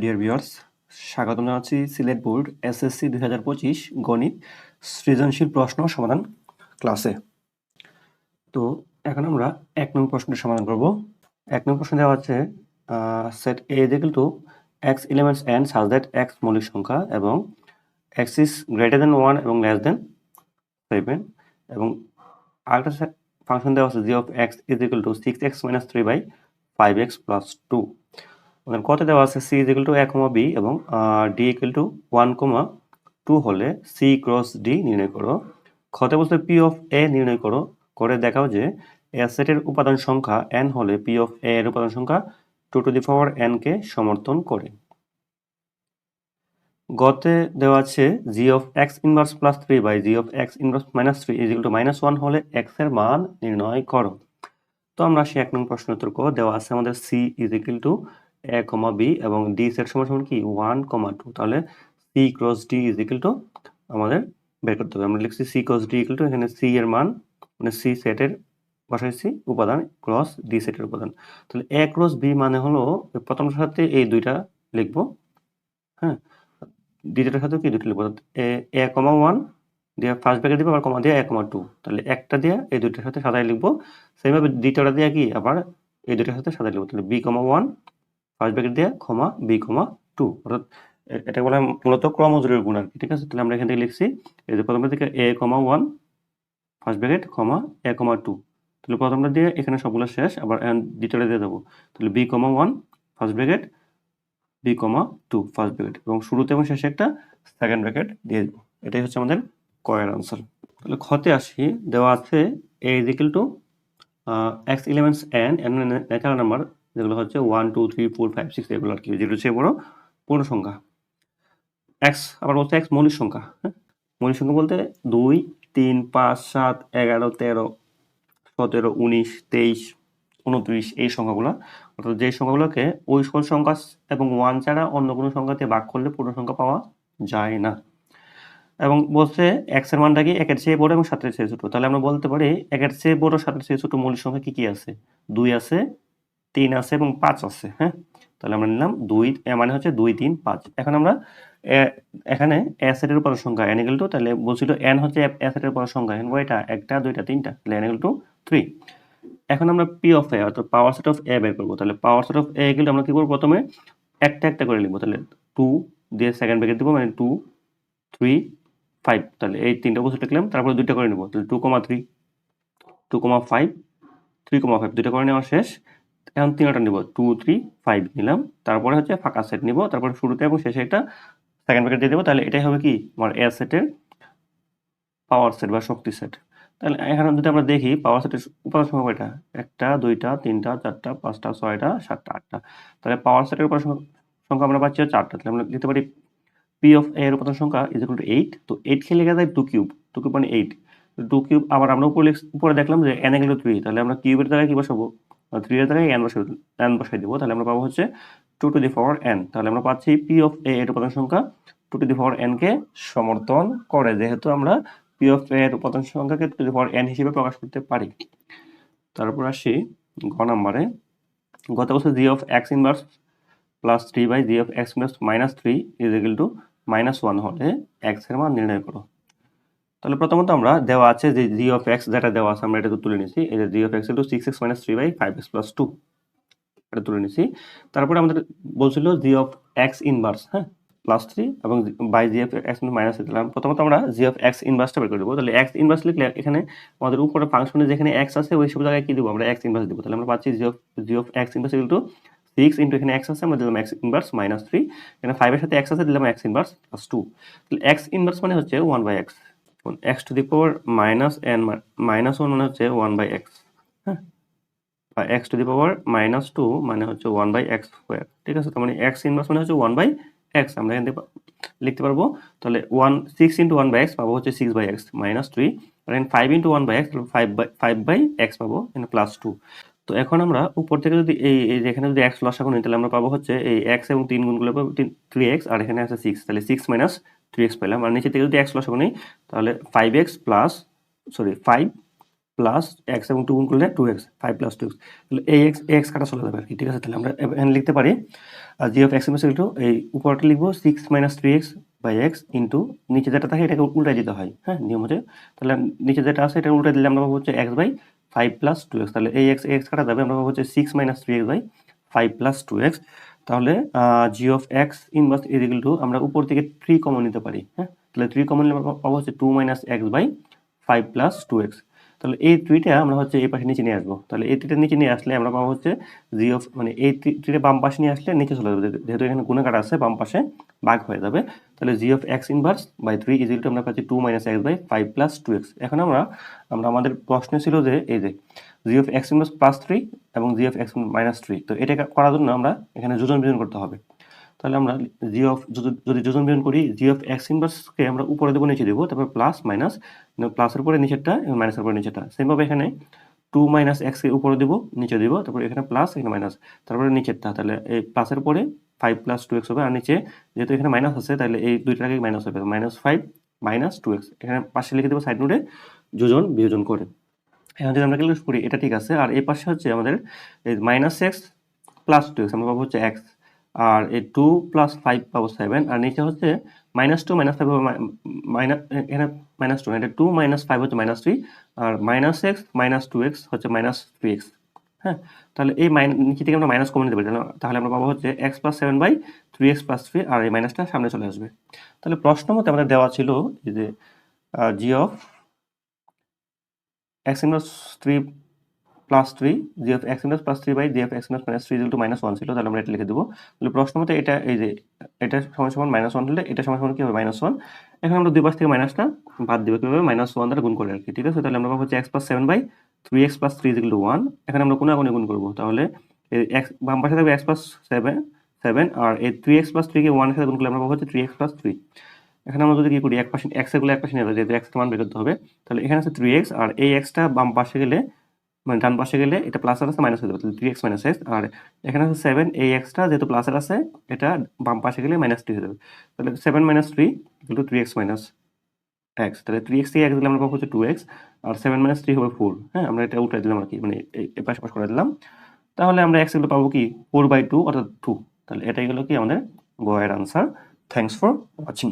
Dear viewers স্বাগত জানাচ্ছি Sylhet board SSC দুই হাজার পঁচিশ গণিত সৃজনশীল প্রশ্ন সমাধান ক্লাসে। তো এখন আমরা এক নং প্রশ্নের সমাধান করব। এক নং প্রশ্ন দেওয়া আছে set A equal to X elements N such that X মৌলিক সংখ্যা এবং X is greater than one এবং লেস দেন সেভেন এবং আরেকটা ফাংশন দেওয়া আছে G of X is equal to six X minus three by five X plus two কত দেওয়া আছে? C is to A comma B এবং D equal to one comma two হলে C cross D নির্ণয় করো। ক্ষতে বলতে পি অফ এ নির্ণয় করো। করে দেখাও যে এ সেটের উপাদান সংখ্যা এন হলে পি অফ এ এর উপাদান সংখ্যা two to the power N কে সমর্থন করে। গতে দেওয়া আছে G of X inverse plus three by G of X inverse minus three is to minus one হলে এক্সের মান নির্ণয় করো। তো আমরা সে এক নং প্রশ্ন উত্তর দেওয়া আছে আমাদের C is equal to A comma B এবং ডি সেট সমান সমান কি? ওয়ান কমা টু তাহলে C cross D is equal to আমাদের বের করতে হবে। আমরা লিখছি C cross D equal to এখানে সি এর মান মানে সি সেটের বসাইছি, উপাদান ক্রস ডি সেটের উপাদান। তাহলে এ ক্রস বি মানে হলো প্রথমটার সাথে এই দুইটা লিখব হ্যাঁ? দ্বিতীয়টার সাথে কি দুটো লিখব? এ কমা ওয়ান দিয়ে ফার্স্ট ব্র্যাকেট দিব, আবার কমা দিয়ে এ কমা টু তাহলে একটা দিয়ে এই দুইটার সাথে সাদাই লিখব। সেইভাবে দ্বিতীয়টা দিয়ে কি? আবার এই দুইটার সাথে সাদাই লিখব। তাহলে B comma one first bracket দিয়ে ক্ষমা বি ক্ষমা টু অর্থাৎ এটা বলা হয় মূলত ক্রমজোরের গুণ আর কি ঠিক আছে তাহলে আমরা এখান থেকে লিখছি এই যে প্রথমটা থেকে A comma one first bracket comma A comma two তাহলে প্রথমটা দিয়ে এখানে সবগুলো শেষ আবার দ্বিতীয়টা দিয়ে দেবো তাহলে B comma one first bracket B comma two first bracket এবং শুরুতে এবং শেষে একটা সেকেন্ড ব্র্যাকেট দিয়ে দেবো এটাই হচ্ছে আমাদের কয়ের আনসার তাহলে খতে আসি দেওয়া আছে A is equal to X elements N N natural number যেগুলো হচ্ছে one two three four five six এগুলো আর কি যেগুলো হচ্ছে বড় পূর্ণ সংখ্যা। এক্স আবার বলছে এক্স মৌলিক সংখ্যা হ্যাঁ? মৌলিক সংখ্যা বলতে দুই, তিন, পাঁচ, সাত, এগারো, তেরো, সতেরো, উনিশ, তেইশ, উনত্রিশ, এই সংখ্যাগুলো। অর্থাৎ যে সংখ্যাগুলোকে ওই সকল সংখ্যা এবং ওয়ান ছাড়া অন্য কোনো সংখ্যাতে ভাগ করলে পূর্ণ সংখ্যা পাওয়া যায় না। এবং বলছে এক্সের মানটা কি একের চেয়ে বড় এবং সাতের চেয়ে ছোট? তাহলে আমরা বলতে পারি একের চেয়ে বড়, সাতের চেয়ে ছোট মৌলিক সংখ্যা কি কি আছে? দুই আছে তিন আছে এবং পাঁচ আছে হ্যাঁ? তাহলে আমরা নিলাম দুই মানে হচ্ছে দুই, তিন, পাঁচ। এখন আমরা এখানে অ্যাসেটের উপর সংখ্যা ইকুয়াল টু তাহলে বলছিল এন হচ্ছে অ্যাসেটের উপর সংখ্যা এন এটা একটা, দুইটা, তিনটা, তাহলে ইকুয়াল টু থ্রি এখন আমরা পি অফ এ অর্থাৎ পাওয়ার সেট অফ এ বের করব। তাহলে পাওয়ার সেট অফ এ কিন্তু আমরা কি করব প্রথমে? একটা একটা করে নিবো তাহলে টু দিয়ে সেকেন্ড ব্রেকেট দিব মানে টু থ্রি ফাইভ তাহলে এই তিনটা বস্তু লিখলাম, তারপরে দুইটা করে নেব। তাহলে two comma three two comma five three comma five দুইটা করে নেওয়া শেষ। এখন তিনটা নিব টু থ্রি ফাইভ নিলাম। তারপরে হচ্ছে ফাঁকা সেট নিব, তারপরে শুরুতে এবং শেষে একটা সেকেন্ড ব্র্যাকেট দিয়ে দেবো। তাহলে এটাই হবে কি? আমার এ সেটের পাওয়ার সেট বা শক্তি সেট তাহলে এখানে যদি আমরা দেখি পাওয়ার সেটের উপাদান সংখ্যা কয়টা? একটা, দুইটা, তিনটা, চারটা, পাঁচটা, ছয়টা, সাতটা, আটটা। তাহলে পাওয়ার সেটের উপাদান সংখ্যা আমরা পাচ্ছি চারটা। তাহলে আমরা দিতে পারি পি অফ এ এর উপাদান সংখ্যা ইজ ইকুয়াল টু এইট তো এইট খেলে লেখা যায় টু কিউব টু কিউব মানে এইট টু কিউব আবার আমরা উপরে উপরে দেখলাম যে এন এগুলো থ্রি তাহলে আমরা কিউবের দ্বারা কি বসাবো? থ্রি এর জায়গায় এন বসাই এন বসাই দেবো। তাহলে আমরা পাবো হচ্ছে two to the power n তাহলে আমরা পাচ্ছি পি অফ এ এর উপাদান সংখ্যা two to the power n কে সমর্থন করে, যেহেতু আমরা পি অফ এর উপাদান সংখ্যাকে টু দি পাওয়ার এন হিসেবে প্রকাশ করতে পারি। তারপর আসি ঘ নম্বরে। গত বছর g of x inverse plus three by g of x inverse minus three is equal to minus one হলে এক্সের মান নির্ণয় করো। তাহলে প্রথমত আমরা দেওয়া আছে যে জি অফ এক্স যেটা দেওয়া আছে, আমরা এটা তুলে নিছি এই যে g of x to six x minus three by five x plus two এটা তুলে নিছি তারপরে আমাদের বলছিল জি অফ এক্স ইনভার্স হ্যাঁ প্লাস থ্রি এবং by g of x minus দিলাম প্রথমত আমরা জি অফ এক্স ইনভার্সটা বের করে দেবো। তাহলে এক্স ইনভার্স লিখলে এখানে আমাদের উপরে ফাংশনে যেখানে এক্স আছে, ওই সব জায়গায় কি দেবো? আমরা এক্স ইনভার্স দেবো। তাহলে আমরা পাচ্ছি g of g of x inverse to six into এখানে এক্স আছে, আমরা দিলাম এক্স ইনভার্স মাইনাস থ্রি এখানে ফাইভের সাথে এক্স আছে, দিলাম এক্স ইনভার্স প্লাস টু তাহলে এক্স ইনভার্স মানে হচ্ছে one by x x to the power minus n minus one মানে হচ্ছে ওয়ান বাই এক্স হ্যাঁ? বা x to the power minus two মানে হচ্ছে ওয়ান বাই এক্স স্কোয়ার ঠিক আছে? তার মানে এক্স ইনভার্স মানে হচ্ছে ওয়ান বাই এক্স আমরা এখান থেকে লিখতে পারব। তাহলে one six into one by x পাবো হচ্ছে six by x minus three five into one by x five by five by x পাবো প্লাস টু তো এখন আমরা উপর থেকে যদি এই এখানে যদি এক্স লসাগু নিই, তাহলে আমরা পাবো হচ্ছে এই এক্স এবং তিন গুণগুলো পাবো থ্রি এক্স আর এখানে আছে সিক্স তাহলে সিক্স মাইনাস থ্রি এক্স পেলাম। আর নিচে থেকে যদি এক্স লসাগু নিই, তাহলে five x plus sorry five plus x এবং টু গুণ করলে two x five plus two x তাহলে এই এক্স এক্স কাটা চলে যাবে আর কি ঠিক আছে? তাহলে আমরা এখানে লিখতে পারি g of x inverse to এই উপরটা লিখব six minus three x by x into নিচে যেটা থাকে এটাকে উল্টাই দিতে হয় হ্যাঁ? নিয়ম হচ্ছে, তাহলে নিচে যেটা আছে এটা উল্টাই দিলে আমরা পাবো হচ্ছে x by five plus two x তাহলে এই এক্স এক্স কাটা যাবে, আমরা পাবো হচ্ছে six minus three x by five plus two x তাহলে g of x inverse is equal to আমরা উপর থেকে থ্রি কমন নিতে পারি হ্যাঁ? তাহলে থ্রি কমন নিলে পাবো হচ্ছে two minus x by five plus two x তাহলে এই থ্রিটা আমরা হচ্ছে এই পাশে নিচে নিয়ে আসব। তাহলে এই থ্রিটা নিচে নিয়ে আসলে আমরা পাবো হচ্ছে জি অফ মানে এই থ্রিটা বাম পাশে নিয়ে আসলে নিচে চলে যাবে। যেহেতু এখানে গুণাকার আছে, বাম পাশে ভাগ হয়ে যাবে। তাহলে g of x inverse by three equal to আমরা পাচ্ছি two minus x by five plus two x এখন আমরা আমরা আমাদের প্রশ্ন ছিল যে, এই যে g of x inverse plus three এবং g of x minus three তো এটা করার জন্য আমরা এখানে যোজন বিজন করতে হবে। তাহলে আমরা জি অফ যদি যোজন বিজন করি জি অফ এক্স ইনভার্সকে আমরা উপরে দেবো, নিচে দেবো, তারপর প্লাস মাইনাস প্লাসের পরে নিচেরটা এবং মাইনাসের পরে নিচেরটা। সেমভাবে এখানে টু মাইনাস এক্স কে উপরে দেবো, নিচে দেবো, তারপর এখানে প্লাস এখানে মাইনাস তারপরে নিচেরটা। তাহলে এই প্লাসের পরে ফাইভ প্লাস টু এক্স হবে, আর নিচে যেহেতু এখানে মাইনাস আছে, তাহলে এই দুইটাকে মাইনাস হবে। Minus five minus two x এখানে পাশে লিখে দেবো সাইড নোটে যোজন, বিয়োজন করে। এখন যদি আমরা ক্যালকুলেট করি, এটা ঠিক আছে। আর এই পাশে হচ্ছে আমাদের এই minus x plus two x আমরা পাবো হচ্ছে এক্স আর এই টু প্লাস ফাইভ পাবো সেভেন আর নিচে হচ্ছে minus two minus five minus এখানে মাইনাস টু এটা টু মাইনাস ফাইভ হচ্ছে মাইনাস থ্রি আর minus x minus two x হচ্ছে মাইনাস থ্রি এক্স হ্যাঁ? তাহলে এই মাইন নিচে থেকে আমরা মাইনাস কমে নিতে পারি, তাহলে- আমরা পাবো হচ্ছে x plus seven by three x plus three আর এই মাইনাসটা সামনে চলে আসবে। তাহলে প্রশ্ন মতে আমাদের দেওয়া ছিল যে g of x inverse three plus three g of x inverse plus three by g of x inverse minus three two minus one ছিল তাহলে আমরা এটা লিখে দেবো। তাহলে প্রশ্ন মতে এটা, এই যে, এটা সমান সমান মাইনাস ওয়ান হলে এটা সমান সমান কি হবে? মাইনাস ওয়ান এখন আমরা দুই পাশ থেকে মাইনাসটা বাদ দেবো কীভাবে? মাইনাস ওয়ান দ্বারা গুণ করে আর কি ঠিক আছে? তাহলে আমরা পাবো হচ্ছে x plus seven by three x plus three two one এখানে আমরা কোনো আগুনে গুণ করব, তাহলে এক্স বাম পাশে থাকবে এক্স প্লাস সেভেন সেভেন আর এই থ্রি এক্স প্লাস থ্রিকে ওয়ান সাথে গুণ করলে আমরা পাবো হচ্ছে থ্রি এক্স প্লাস থ্রি এখানে আমরা যদি কি করি, এক পাশে এক্স এগুলো এক পাশে নেবে যেহেতু এক্স মান বের করতে হবে, তাহলে এখানে আছে থ্রি এক্স আর এই এক্সটা বাম পাশে গেলে মানে ডান পাশে গেলে এটা প্লাস আর আছে মাইনাস হয়ে যাবে। তাহলে থ্রি এক্স মাইনাস এক্স আর এখানে আছে সেভেন এই এক্সটা যেহেতু প্লাসের আছে, এটা বাম পাশে গেলে মাইনাস থ্রি হয়ে যাবে। তাহলে seven minus three two three x minus x তাহলে থ্রি এক্স থেকে এক্স দিলে আমরা পাবো হচ্ছে টু এক্স আর সেভেন মাইনাস থ্রি হবে ফোর হ্যাঁ আমরা এটা উল্টাই দিলাম আর কি মানে এই পাশে পাশ করে দিলাম। তাহলে আমরা এক্স পাবো কি? ফোর বাই টু অর্থাৎ টু তাহলে এটাই হলো কি আমাদের গোয়ের আনসার থ্যাংকস ফর ওয়াচিং